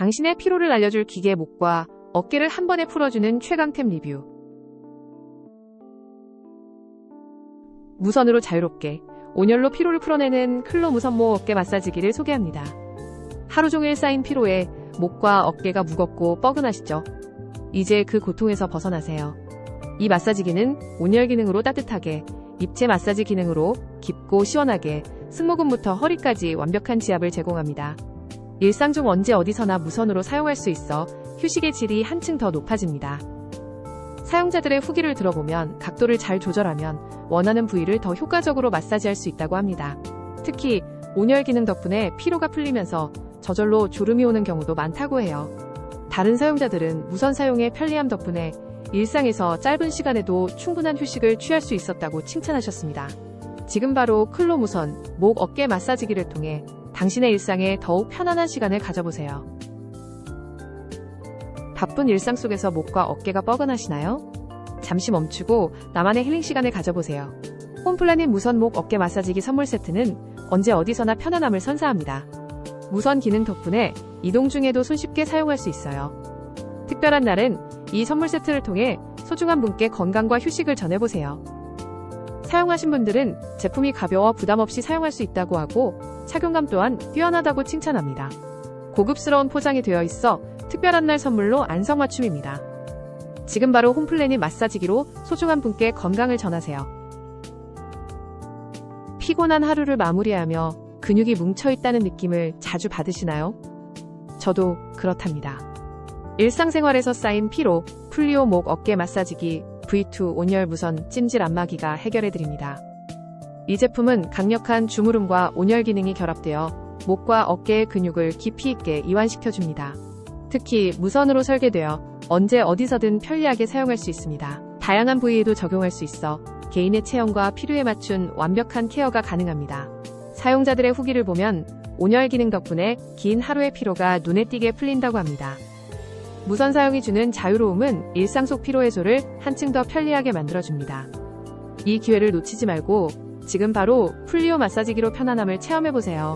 당신의 피로를 알려줄 기계 목과 어깨를 한 번에 풀어주는 최강템 리뷰. 무선으로 자유롭게 온열로 피로를 풀어내는 클로 무선모 어깨 마사지기를 소개합니다. 하루 종일 쌓인 피로에 목과 어깨가 무겁고 뻐근하시죠? 이제 그 고통에서 벗어나세요. 이 마사지기는 온열 기능으로 따뜻하게, 입체 마사지 기능으로 깊고 시원하게, 승모근부터 허리까지 완벽한 지압을 제공합니다. 일상 중 언제 어디서나 무선으로 사용할 수 있어 휴식의 질이 한층 더 높아집니다. 사용자들의 후기를 들어보면 각도를 잘 조절하면 원하는 부위를 더 효과적으로 마사지할 수 있다고 합니다. 특히 온열 기능 덕분에 피로가 풀리면서 저절로 졸음이 오는 경우도 많다고 해요. 다른 사용자들은 무선 사용의 편리함 덕분에 일상에서 짧은 시간에도 충분한 휴식을 취할 수 있었다고 칭찬하셨습니다. 지금 바로 클로 무선 목 어깨 마사지기를 통해 당신의 일상에 더욱 편안한 시간을 가져보세요. 바쁜 일상 속에서 목과 어깨가 뻐근하시나요? 잠시 멈추고 나만의 힐링 시간을 가져보세요. 홈플라닛 무선 목 어깨 마사지기 선물 세트는 언제 어디서나 편안함을 선사합니다. 무선 기능 덕분에 이동 중에도 손쉽게 사용할 수 있어요. 특별한 날은 이 선물 세트를 통해 소중한 분께 건강과 휴식을 전해보세요. 사용하신 분들은 제품이 가벼워 부담 없이 사용할 수 있다고 하고 착용감 또한 뛰어나다고 칭찬합니다. 고급스러운 포장이 되어 있어 특별한 날 선물로 안성맞춤입니다. 지금 바로 홈플래닛 마사지기로 소중한 분께 건강을 전하세요. 피곤한 하루를 마무리하며 근육이 뭉쳐있다는 느낌을 자주 받으시나요? 저도 그렇답니다. 일상생활에서 쌓인 피로, 풀리오 목 어깨 마사지기 V2 온열 무선 찜질 안마기가 해결해드립니다. 이 제품은 강력한 주무름과 온열 기능이 결합되어 목과 어깨의 근육을 깊이 있게 이완시켜줍니다. 특히 무선으로 설계되어 언제 어디서든 편리하게 사용할 수 있습니다. 다양한 부위에도 적용할 수 있어 개인의 체형과 필요에 맞춘 완벽한 케어가 가능합니다. 사용자들의 후기를 보면 온열 기능 덕분에 긴 하루의 피로가 눈에 띄게 풀린다고 합니다. 무선 사용이 주는 자유로움은 일상 속 피로 해소를 한층 더 편리하게 만들어줍니다. 이 기회를 놓치지 말고 지금 바로 풀리오 마사지기로 편안함을 체험해보세요.